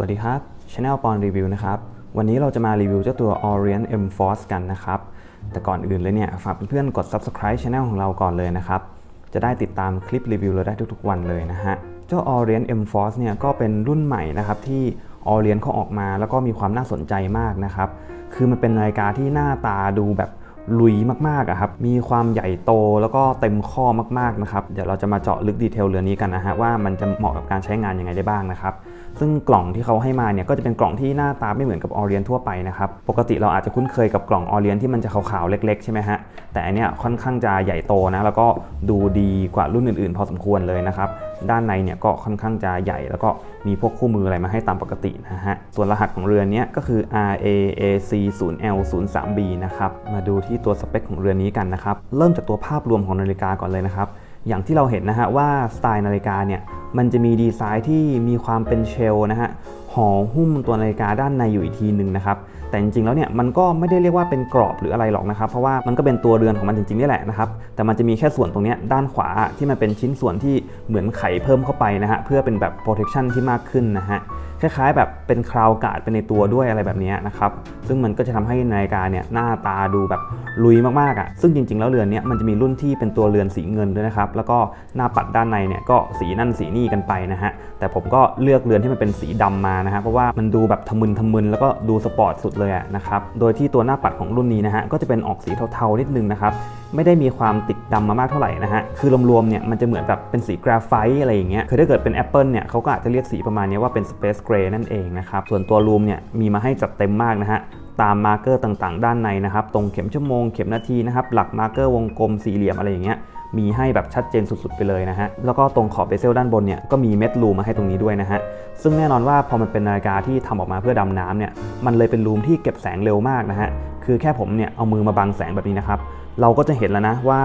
วัสดีครับ Channel ปอนรีวิวนะครับ วันนี้เราจะมารีวิวเจ้าตัว Orient M Force กันนะครับ แต่ก่อนอื่นเลยเนี่ย ฝากเพื่อนๆกด Subscribe Channel ของเราก่อนเลยนะครับ จะได้ติดตามคลิปรีวิวเราได้ทุกๆวันเลยนะฮะ เจ้า Orient M Force เนี่ยก็เป็นรุ่นใหม่นะครับที่ Orient เขาออกมาแล้วก็มีความน่าสนใจมากนะครับ คือมันเป็นนาฬิกาที่หน้าตาดูแบบลุยมากๆอะครับ มีความใหญ่โตแล้วก็เต็มข้อมากๆนะครับ เดี๋ยวเราจะมาเจาะลึกดีเทลเรือนนี้กันนะฮะว่ามันจะเหมาะกับการใช้งานยังไงได้บ้างนะครับ ซึ่งกล่องที่เขาให้มาเนี่ยก็จะเป็นกล่องที่หน้าตาไม่เหมือนกับออเรียนทั่วไปนะครับ ปกติเราอาจจะคุ้นเคยกับกล่องออเรียนที่มันจะขาวๆเล็กๆใช่ไหมฮะ แต่อันเนี้ยค่อนข้างจะใหญ่โตนะ แล้วก็ดูดีกว่ารุ่นอื่นๆ พอสมควรเลยนะครับ ด้านในเนี่ยก็ค่อนข้างจะใหญ่ แล้วก็มีพวกคู่มืออะไรมาให้ตามปกตินะฮะ ส่วนรหัสของเรือนเนี้ยก็คือ RAAC 0L 0 3 B นะครับ มาดูที่ตัวสเปคของเรือนนี้กันนะครับ เริ่มจากตัวภาพรวมของนาฬิกาก่อนเลยนะครับ อย่างที่เราเห็นนะฮะว่าสไตล์นาฬิกาเนี่ย มันจะมีดีไซน์ที่มีความเป็นเชลนะฮะห่อหุ้มตัวนาฬิกาด้านในอยู่อีกทีหนึ่งนะครับ แต่จริงๆแล้วเนี่ยมันก็ไม่ได้เรียกว่าเป็นกรอบหรืออะไรหรอกนะครับ เพราะว่ามันก็เป็นตัวเรือนของมันจริงๆนี่แหละนะครับ แต่มันจะมีแค่ส่วนตรงนี้ด้านขวาที่มันเป็นชิ้นส่วนที่เหมือนไขเพิ่มเข้าไปนะฮะเพื่อเป็นแบบ protection ที่มากขึ้นนะฮะ คล้ายๆ แบบเป็นคราวกาดเป็นในตัวด้วยอะไรแบบนี้นะครับ ซึ่งมันก็จะทำให้นาฬิกาเนี่ยหน้าตาดูแบบลุยมากๆอะ่ะ ซึ่งจริงๆ แล้วเรือนนี้มันจะมีรุ่นที่เป็นตัวเรือนสีเงินด้วยนะครับ แล้วก็หน้าปัดด้านในเนี่ยก็สีนั่นสีนี่กันไปนะฮะ แต่ผมก็เลือกเรือนที่มันเป็นสีดำมานะฮะ เพราะว่ามันดูแบบทะมึนทะมึนแล้วก็ดูสปอร์ตสุดเลยอะนะครับ โดยที่ตัวหน้าปัดของรุ่นนี้นะฮะก็จะเป็นออกสีเทาๆนิดนึงนะครับ ไม่ได้มีความติดดำมามากเท่าไหร่นะฮะ คือรวมๆเนี่ยมันจะเหมือนแบบเป็นสีกราไฟต์อะไรอย่างเงี้ย คือถ้าเกิดเป็น Apple เนี่ยเขาก็อาจจะเรียกสีประมาณนี้ว่าเป็น Space Gray นั่นเองนะครับส่วนตัวรูมเนี่ยมีมาให้จัดเต็มมากนะฮะตามมาร์เกอร์ต่างๆ ด้านในนะครับตรงเข็มชั่วโมงเข็มนาทีนะครับหลักมาร์เกอร์วงกลมสี่เหลี่ยมอะไรอย่างเงี้ยมีให้แบบชัดเจนสุดๆ ไปเลยนะฮะ แล้วก็ตรงขอบเบเซลด้านบนเนี่ยก็มีเม็ดรูมมาให้ตรงนี้ด้วยนะฮะ ซึ่งแน่นอนว่าพอมันเป็นนาฬิกาที่ทำออกมาเพื่อดำน้ำเนี่ย มันเลยเป็นรูมที่เก็บแสงเร็วมากนะฮะ คือแค่ผมเนี่ยเอามือมาบังแสงแบบนี้นะครับเราก็จะเห็นแล้วนะว่า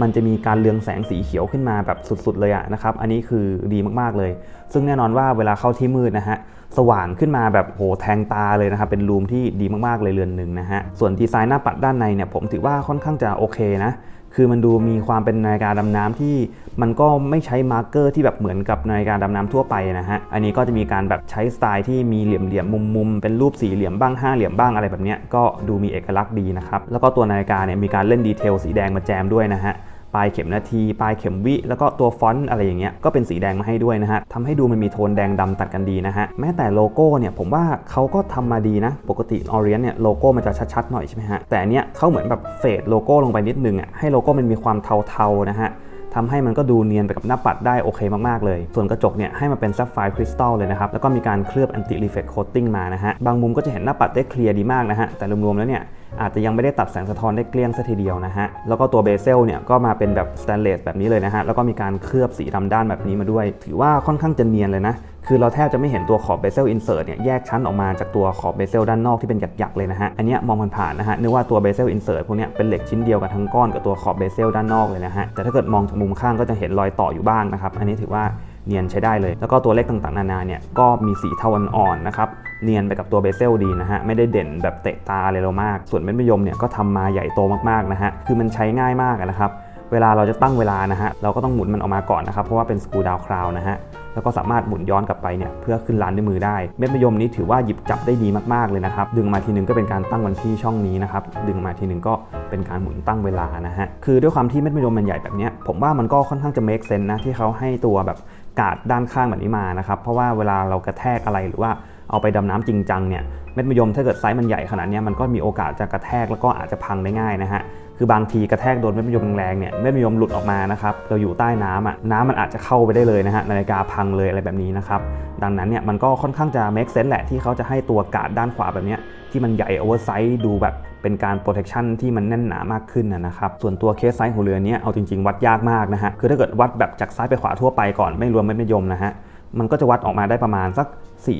มันจะมีการเรืองแสงสีเขียวขึ้นมาแบบสุดๆเลยอะนะครับ อันนี้คือดีมากๆเลย ซึ่งแน่นอนว่าเวลาเข้าที่มืดนะฮะสว่างขึ้นมาแบบโหแทงตาเลยนะครับ เป็นรูมที่ดีมากๆเลยเรือนหนึ่งนะฮะ ส่วนดีไซน์หน้าปัดด้านในเนี่ยผมถือว่าค่อนข้างจะโอเคนะ คือมันดูมีความเป็นนาฬิกาดำน้ำที่มันก็ไม่ใช้มาร์กเกอร์ที่แบบเหมือนกับนาฬิกาดำน้ำทั่วไปนะฮะ อันนี้ก็จะมีการแบบใช้สไตล์ที่มีเหลี่ยมๆมุมๆเป็นรูปสี่เหลี่ยมบ้างห้าเหลี่ยมบ้างอะไรแบบเนี้ยก็ดูมีเอกลักษณ์ดีนะครับ แล้วก็ตัวนาฬิกาเนี่ยมีการเล่นดีเทลสีแดงมาแจมด้วยนะฮะ ปลายเข็มนาที ปลายเข็มวิ แล้วก็ตัวฟอนต์อะไรอย่างเงี้ยก็เป็นสีแดงมาให้ด้วยนะฮะทำให้ดูมันมีโทนแดงดำตัดกันดีนะฮะแม้แต่โลโก้เนี่ยผมว่าเขาก็ทำมาดีนะ ปกติออเรียนเนี่ยโลโก้มันจะชัดๆหน่อยใช่ไหมฮะแต่อันเนี้ยเขาเหมือนแบบเฟดโลโก้ลงไปนิดนึงอะให้โลโก้มันมีความเทาๆนะฮะ ทำให้มันก็ดูเนียนไปกับหน้าปัดได้โอเคมากๆเลย ส่วนกระจกเนี่ยให้มาเป็นซัฟไฟคริสตัลเลยนะครับ แล้วก็มีการเคลือบแอนติรีเฟกโคตติ้งมานะฮะ บางมุมก็จะเห็นหน้าปัดได้เคลียร์ดีมากนะฮะ แต่รวมๆแล้วเนี่ยอาจจะยังไม่ได้ตัดแสงสะท้อนได้เกลี้ยงซะทีเดียวนะฮะ แล้วก็ตัวเบเซลเนี่ยก็มาเป็นแบบสแตนเลสแบบนี้เลยนะฮะ แล้วก็มีการเคลือบสีดำด้านแบบนี้มาด้วย ถือว่าค่อนข้างจะเนียนเลยนะ คือเราแทบจะไม่เห็นตัวขอบเบเซลอินเสิร์ตเนี่ยแยกชั้นออกมาจากตัวขอบเบเซลด้านนอกที่เป็นหยักๆเลยนะฮะ อันนี้มองผ่านๆนะฮะนึกว่าตัวเบเซลอินเสิร์ตพวกเนี้ยเป็นเหล็กชิ้นเดียวกับทั้งก้อนกับตัวขอบเบเซลด้านนอกเลยนะฮะ แต่ถ้าเกิดมองจากมุมข้างก็จะเห็นรอยต่ออยู่บ้างนะครับ อันนี้ถือว่าเนียนใช้ได้เลย แล้วก็ตัวเลขต่างๆ นานาเนี่ยก็มีสีเทาอ่อนๆนะครับเนียนไปกับตัวเบเซลดีนะฮะ ไม่ได้เด่นแบบเตะตาเลยเรามาก ส่วนเม็ดมะยมเนี่ยก็ทำมาใหญ่โตมากๆนะฮะ คือมันใช้ง่ายมากนะครับ เวลาเราจะตั้งเวลานะฮะเราก็ต้องหมุนมันออกมาก่อนนะครับเพราะว่าเป็นสกูดาวคราวนะฮะแล้วก็สามารถหมุนย้อนกลับไปเนี่ยเพื่อขึ้นลานด้วยมือได้ เม็ดมะยมนี้ถือว่าหยิบจับได้ดีมากๆเลยนะครับ ดึงมาทีนึงก็เป็นการตั้งวันที่ช่องนี้นะครับ ดึงมาทีนึงก็เป็นการหมุนตั้งเวลานะฮะ คือด้วยความที่เม็ดมะยมมันใหญ่แบบนี้ผมว่ามันก็ค่อนข้างจะ make sense นะที่เขาให้ตัวแบบกาดด้านข้างแบบนี้มานะครับ เพราะว่าเวลาเรากระแทกอะไรหรือว่า เอาไปดำน้ำจริงจังเนี่ยเม็ดมะยมถ้าเกิดไซส์มันใหญ่ขนาดนี้มันก็มีโอกาสจะกระแทกแล้วก็อาจจะพังได้ง่ายนะฮะคือบางทีกระแทกโดนเม็ดมะยมแรงๆเนี่ยเม็ดมะยมหลุดออกมานะครับเราอยู่ใต้น้ำอะน้ำมันอาจจะเข้าไปได้เลยนะฮะนาฬิกาพังเลยอะไรแบบนี้นะครับดังนั้นเนี่ยมันก็ค่อนข้างจะ make sense แหละที่เขาจะให้ตัวกาดด้านขวาแบบนี้ที่มันใหญ่โอเวอร์ไซส์ดูแบบเป็นการ protection ที่มันแน่นหนามากขึ้นนะครับ ส่วนตัวเคสไซส์ของเรือเนี้ยเอาจริง ๆ วัดยากมากนะฮะ คือถ้าเกิดวัดแบบจากซ้ายไปขวาทั่วไปก่อนไม่รวมเม็ดมะยมนะฮะ มันก็จะวัดออกมาได้ประมาณสัก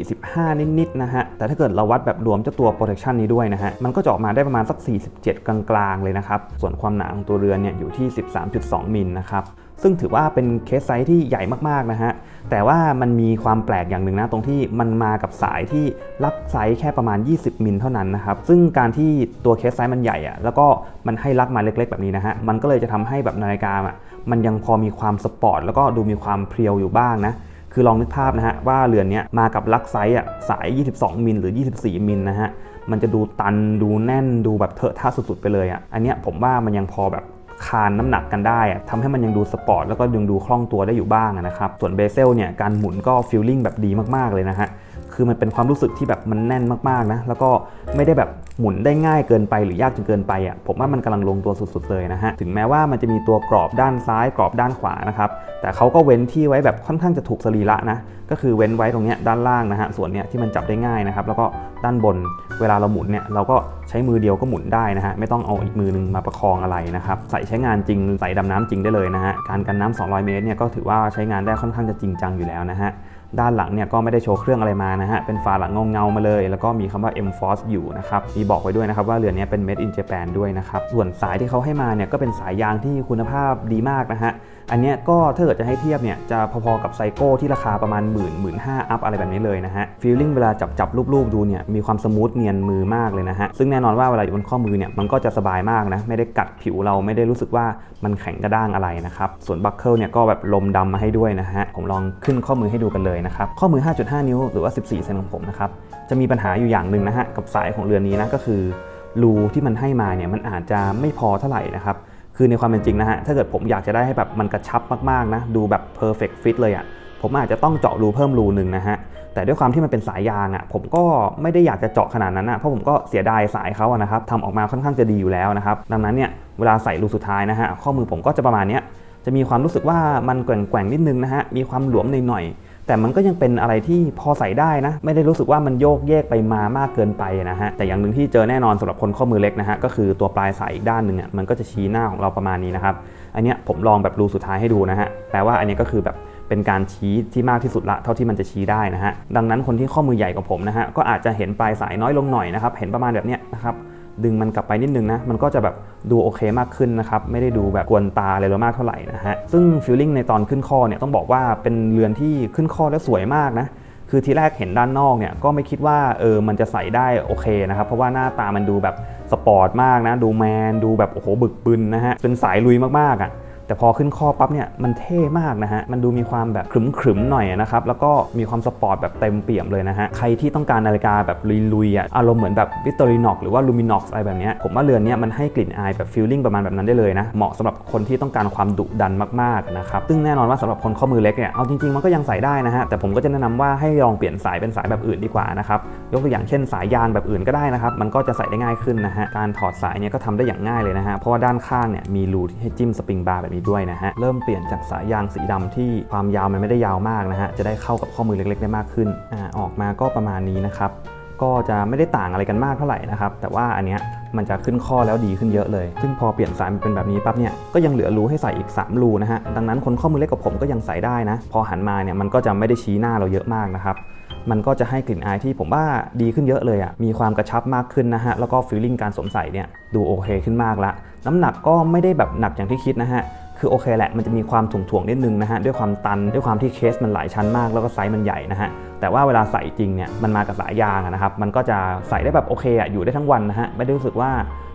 45 นิดๆนะฮะ แต่ถ้าเกิดเราวัดแบบรวมเจ้าตัว protection นี้ด้วยนะฮะ มันก็จะออกมาได้ประมาณสัก 47 กลางๆ เลยนะครับ ส่วนความหนาของตัวเรือนเนี่ยอยู่ที่ 13.2 มิลนะครับซึ่งถือว่าเป็นเคสไซส์ที่ใหญ่มากๆนะฮะ แต่ว่ามันมีความแปลกอย่างหนึ่งนะ ตรงที่มันมากับสายที่รับไซส์แค่ประมาณ 20 มิลเท่านั้นนะครับ ซึ่งการที่ตัวเคสไซส์มันใหญ่อะแล้วก็มันให้ลักมาเล็กๆ แบบนี้นะฮะ มันก็เลยจะทำให้แบบนาฬิกาอะมันยังพอมีความสปอร์ตแล้วก็ดูมีความเพรียวอยู่บ้างนะ คือลองนึกภาพนะฮะว่าเรือนนี้มากับลักไซส์อะสาย 22 มิลหรือ 24 มิลนะฮะมันจะดูตันดูแน่นดูแบบเถอะท่าสุดๆไปเลยอะอันเนี้ยผมว่ามันยังพอแบบคานน้ำหนักกันได้อะทำให้มันยังดูสปอร์ตแล้วก็ยังดูคล่องตัวได้อยู่บ้างนะครับ ส่วนเบเซลเนี่ยการหมุนก็ฟิลลิ่งแบบดีมากๆเลยนะฮะ คือมันเป็นความรู้สึกที่แบบมันแน่นมากๆนะ แล้วก็ไม่ได้แบบหมุนได้ง่ายเกินไปหรือยากจนเกินไปอะ ผมว่ามันกำลังลงตัวสุดๆเลยนะฮะ ถึงแม้ว่ามันจะมีตัวกรอบด้านซ้ายกรอบด้านขวานะครับ แต่เขาก็เว้นที่ไว้แบบค่อนข้างจะถูกสรีระนะ ก็คือเว้นไว้ตรงเนี้ยด้านล่างนะฮะ ส่วนเนี้ยที่มันจับได้ง่ายนะครับ แล้วก็ด้านบนเวลาเราหมุนเนี่ยเราก็ใช้มือเดียวก็หมุนได้นะฮะ ไม่ต้องเอาอีกมือนึงมาประคองอะไรนะครับ ใส่ใช้งานจริงใส่ดำน้ำจริงได้เลยนะฮะ การกันน้ำ200 เมตรเนี่ยก็ถือว่าใช้งานได้ค่อนข้างจะจริงจังอยู่แล้วนะฮะ ด้านหลังเนี่ยก็ไม่ได้โชว์เครื่องอะไรมานะฮะ เป็นฝาหลังเงาๆมาเลย แล้วก็มีคำว่า M Force อยู่นะครับ มีบอกไว้ด้วยนะครับว่าเรือนนี้เป็น Made in Japan ด้วยนะครับ ส่วนสายที่เขาให้มาเนี่ยก็เป็นสายยางที่คุณภาพดีมากนะฮะ อันเนี้ยก็ถ้าเกิดจะให้เทียบเนี่ยจะพอๆกับไซโก้ที่ราคาประมาณ1 0 0 0 0 1 5 0 0 0อัพอะไรแบบนี้เลยนะฮะ ฟีลลิ่งเวลาจับจับรูปๆดูเนี่ยมีความสมูทเนียนมือมากเลยนะฮะ ซึ่งแน่นอนว่าเวลาอยู่บนข้อมือเนี่ยมันก็จะสบายมากนะ ไม่ได้กัดผิวเราไม่ได้รู้สึกว่ามันแข็งกระด้างอะไรนะครับ ส่วนบัคเกิลเนี่ยก็แบบลมดำมาให้ด้วยนะฮะ ผมลองขึ้นข้อมือให้ดูกันเลยนะครับ ข้อมือ 5.5 นิ้วหรือว่า 14เซนของผมนะครับ จะมีปัญหาอยู่อย่างหนึ่งนะฮะ กับสายของเรือนนี้นะ ก็คือรูที่มันให้มาเนี่ย มันอาจจะไม่พอเท่าไหร่นะครับ คือในความเป็นจริงนะฮะ ถ้าเกิดผมอยากจะได้ให้แบบมันกระชับมากๆนะ ดูแบบ perfect fit เลยอะ่ะ ผมอาจจะต้องเจาะรูเพิ่มรูหนึ่งนะฮะ แต่ด้วยความที่มันเป็นสายยางอะ่ะ ผมก็ไม่ได้อยากจะเจาะขนาดนั้นอะ เพราะผมก็เสียดายสายเขาอะนะครับทำออกมาค่อนข้างจะดีอยู่แล้วนะครับ ดังนั้นเนี่ย เวลาใส่รูสุดท้ายนะฮะ ข้อมือผมก็จะประมาณเนี้ยจะมีความรู้สึกว่ามันแกว่งๆนิดนึงนะฮะ มีความหลวมหน่อยๆ แต่มันก็ยังเป็นอะไรที่พอใส่ได้นะ ไม่ได้รู้สึกว่ามันโยกแยกไปมามากเกินไปนะฮะ แต่อย่างหนึ่งที่เจอแน่นอนสำหรับคนข้อมือเล็กนะฮะ ก็คือตัวปลายสายอีกด้านหนึ่งอะ มันก็จะชี้หน้าของเราประมาณนี้นะครับ อันเนี้ยผมลองแบบรูสุดท้ายให้ดูนะฮะ แปลว่าอันนี้ก็คือแบบเป็นการชี้ที่มากที่สุดละเท่าที่มันจะชี้ได้นะฮะ ดังนั้นคนที่ข้อมือใหญ่กว่าผมนะฮะ ก็อาจจะเห็นปลายสายน้อยลงหน่อยนะครับ เห็นประมาณแบบเนี้ยนะครับ ดึงมันกลับไปนิดนึงนะ มันก็จะแบบดูโอเคมากขึ้นนะครับ ไม่ได้ดูแบบกวนตาอะไรเรามากเท่าไหร่นะฮะ ซึ่งฟิลลิ่งในตอนขึ้นข้อเนี่ยต้องบอกว่าเป็นเรือนที่ขึ้นข้อแล้วสวยมากนะ คือทีแรกเห็นด้านนอกเนี่ยก็ไม่คิดว่าเออมันจะใส่ได้โอเคนะครับ เพราะว่าหน้าตามันดูแบบสปอร์ตมากนะ ดูแมน ดูแบบโอ้โหบึกบึนนะฮะ เป็นสายลุยมากๆอะ่ะ แต่พอขึ้นข้อปั๊บเนี่ยมันเท่มากนะฮะมันดูมีความแบบขรึมๆหน่อยนะครับแล้วก็มีความสปอร์ตแบบเต็มเปี่ยมเลยนะฮะใครที่ต้องการนาฬิกาแบบลุยๆอะอารมณ์เหมือนแบบวิตตอรินอกหรือว่าลูมินอกอะไรแบบนี้ผมว่าเรือนนี้มันให้กลิ่นอายแบบฟีลลิ่งประมาณแบบนั้นได้เลยนะเหมาะสำหรับคนที่ต้องการความดุดันมากๆนะครับซึ่งแน่นอนว่าสำหรับคนข้อมือเล็กเนี่ยเอาจริงๆมันก็ยังใส่ได้นะฮะแต่ผมก็จะแนะนำว่าให้ลองเปลี่ยนสายเป็นสายแบบอื่นดีกว่านะครับยกตัวอย่างเช่นสายยางแบบอื่นก็ได้นะครับมันก็จะใส่ได้ง่ายขึ้นนะฮะการถอดสายเนี่ยก็ทำได้อย่างง่ายเลยนะฮะเพราะว่าด้านข้างเนี่ยมีรูที่ให้จิ้มสปริงบาร์แบบนี้ด้วยนะฮะ เริ่มเปลี่ยนจากสายยางสีดำที่ความยาวมันไม่ได้ยาวมากนะฮะ จะได้เข้ากับข้อมือเล็กๆ ได้มากขึ้นอ่าออกมาก็ประมาณนี้นะครับ ก็จะไม่ได้ต่างอะไรกันมากเท่าไหร่นะครับ แต่ว่าอันเนี้ยมันจะขึ้นข้อแล้วดีขึ้นเยอะเลย ซึ่งพอเปลี่ยนสายมันเป็นแบบนี้ปั๊บเนี่ยก็ยังเหลือรูให้ใส่อีก 3 รูนะฮะ ดังนั้นคนข้อมือเล็กกับผมก็ยังใส่ได้นะ พอหันมาเนี่ยมันก็จะไม่ได้ชี้หน้าเราเยอะมากนะครับมันก็จะให้กลิ่นอายที่ผมว่าดีขึ้นเยอะเลยอะ่ะ มีความกระชับมากขึ้นนะฮะ แล้วก็ฟีลลิ่งการสวมใส่เนี่ยดูโอเคขึ้นมากละ น้ำหนักก็ไม่ได้แบบหนักอย่างที่คิดนะฮะ คือโอเคแหละมันจะมีความถ่วงๆนิดนึงนะฮะด้วยความตันด้วยความที่เคสมันหลายชั้นมาก แล้วก็ไซส์มันใหญ่นะฮะแต่ว่าเวลาใส่จริงเนี่ยมันมากับสายยางนะครับมันก็จะใส่ได้แบบโอเคอะอยู่ได้ทั้งวันนะฮะไม่ได้รู้สึกว่า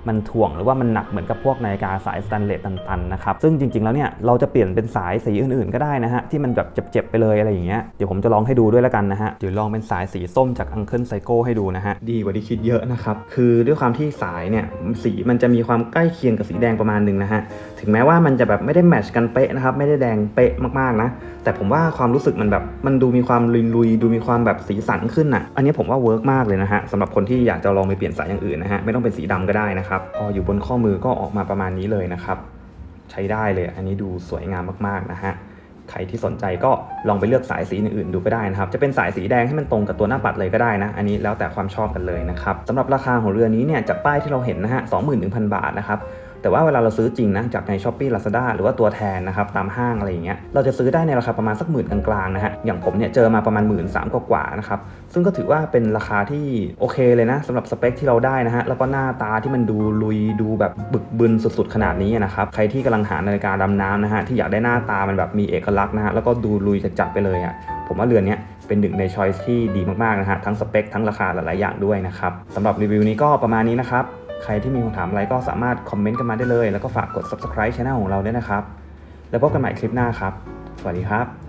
มันถ่วงหรือว่ามันหนักเหมือนกับพวกนาฬิกาสายสแตนเลสตันๆนะครับซึ่งจริงๆแล้วเนี่ยเราจะเปลี่ยนเป็นสายสีอื่นๆก็ได้นะฮะที่มันแบบเจ็บๆไปเลยอะไรอย่างเงี้ยเดี๋ยวผมจะลองให้ดูด้วยแล้วกันนะฮะเดี๋ยวลองเป็นสายสีส้มจากอังเคิลไซโก้ให้ดูนะฮะดีกว่าที่คิดเยอะนะครับคือด้วยความที่สายเนี่ยสีมันจะมีความใกล้เคียงกับสีแดงประมาณหนึ่งนะฮะถึงแม้ว่ามันจะแบบไม่ได้แมชกันเป๊ะนะครับไม่ได้แดงเป๊ะมากๆนะแต่ผมว่าความรู้สึกมันแบบมันดูมีความลุยๆดูมีความแบบสีสันขึ้นอะอันนี้ผมว่าเวิร์กมากเลยนะฮะสำหรับคนที่อยากจะลองไปเปลี่ยนสายอย่างอื่นนะฮะไม่ต้องเป็นสีดำก็ได้นะครับพออยู่บนข้อมือก็ออกมาประมาณนี้เลยนะครับ ใช้ได้เลย อันนี้ดูสวยงามมากๆนะฮะใครที่สนใจก็ลองไปเลือกสายสีอื่นๆดูก็ได้นะครับ จะเป็นสายสีแดงให้มันตรงกับตัวหน้าปัดเลยก็ได้นะ อันนี้แล้วแต่ความชอบกันเลยนะครับสำหรับราคาของเรือนี้เนี่ยจากป้ายที่เราเห็นนะฮะ21,000 บาทนะครับ แต่ว่าเวลาเราซื้อจริงนะจากใน s h อ p e e Lazada หรือว่าตัวแทนนะครับตามห้างอะไรอย่างเงี้ยเราจะซื้อได้ในราคาประมาณสักหมื่นกลางๆนะฮะอย่างผมเนี่ยเจอมาประมาณหมื่นสามกว่าๆนะครับซึ่งก็ถือว่าเป็นราคาที่โอเคเลยนะสำหรับสเปคที่เราได้นะฮะแล้วก็หน้าตาที่มันดูลุยดูแบบบึกบึนสุดๆขนาดนี้นะครับใครที่กำลังหานาฬิกาดำน้ำนะฮะที่อยากได้หน้าตามันแบบมีเอกลักษณ์นะฮะแล้วก็ดูลุยจัดๆไปเลยอะผมว่าเรือนนี้เป็นหนึ่งในช้อยส์ที่ดีมากๆนะฮะทั้งสเปคทั้งราคาหลายๆอย่างด้วยนะครับสำหรับรีวิวนี้ก็ประมาณนี้นะครับ ใครที่มีคำถามอะไรก็สามารถคอมเมนต์กันมาได้เลย แล้วก็ฝากกด subscribe channel ของเราด้วยนะครับ แล้วพบกันใหม่คลิปหน้าครับ สวัสดีครับ